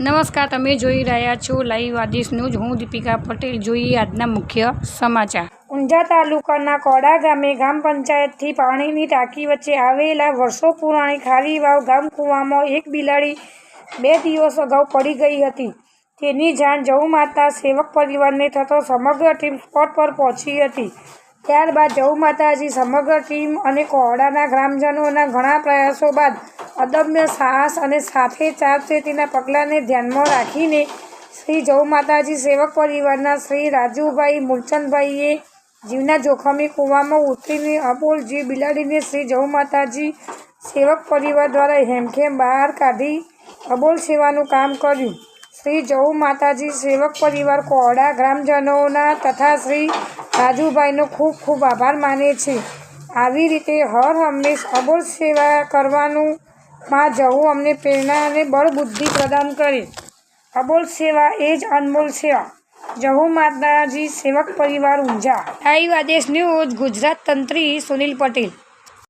નમસ્કાર, તમે જોઈ રહ્યા છો લાઈવ આદેશ ન્યૂઝ હું દીપિકા પટેલ. જોઈએ આજના મુખ્ય સમાચાર. ઊંઝા તાલુકાના કોડા ગામે ગ્રામ પંચાયતથી પાણીની ટાંકી વચ્ચે આવેલા વર્ષો પુરાણી ખારી વાવ ગામ કૂવામાં એક બિલાડી બે દિવસ અગાઉ પડી ગઈ હતી. તેની જાણ જવ માતા સેવક પરિવારને થતો સમગ્ર ટીમ સ્પોટ પર પહોંચી હતી. ત્યારબાદ જવ માતાજી સમગ્ર ટીમ અને કોહડાના ગ્રામજનોના ઘણા પ્રયાસો બાદ અદમ્ય સાહસ અને સાથે સાવચેતીના પગલાંને ધ્યાનમાં રાખીને શ્રી જવ માતાજી સેવક પરિવારના શ્રી રાજુભાઈ મૂલચંદભાઈએ જીવના જોખમી કૂવામાં ઉતરીને અબોલ જીવ બિલાડીને શ્રી જવ માતાજી સેવક પરિવાર દ્વારા હેમખેમ બહાર કાઢી અબોલ સેવાનું કામ કર્યું. શ્રી જવ માતાજી સેવક પરિવાર કોહડા ગ્રામજનોના તથા શ્રી રાજુભાઈનો ખૂબ ખૂબ આભાર માને છે. આવી રીતે હર હંમેશ અબોલ સેવા કરવાનું માં જવું અમને પ્રેરણા અને બળ બુદ્ધિ પ્રદાન કરે. અબોલ સેવા એ જ અનમોલ સેવા. જહુ માતાજી સેવક પરિવાર ઊંઝા. લાઈવ આદેશ ન્યૂઝ ગુજરાત તંત્રી સુનિલ પટેલ.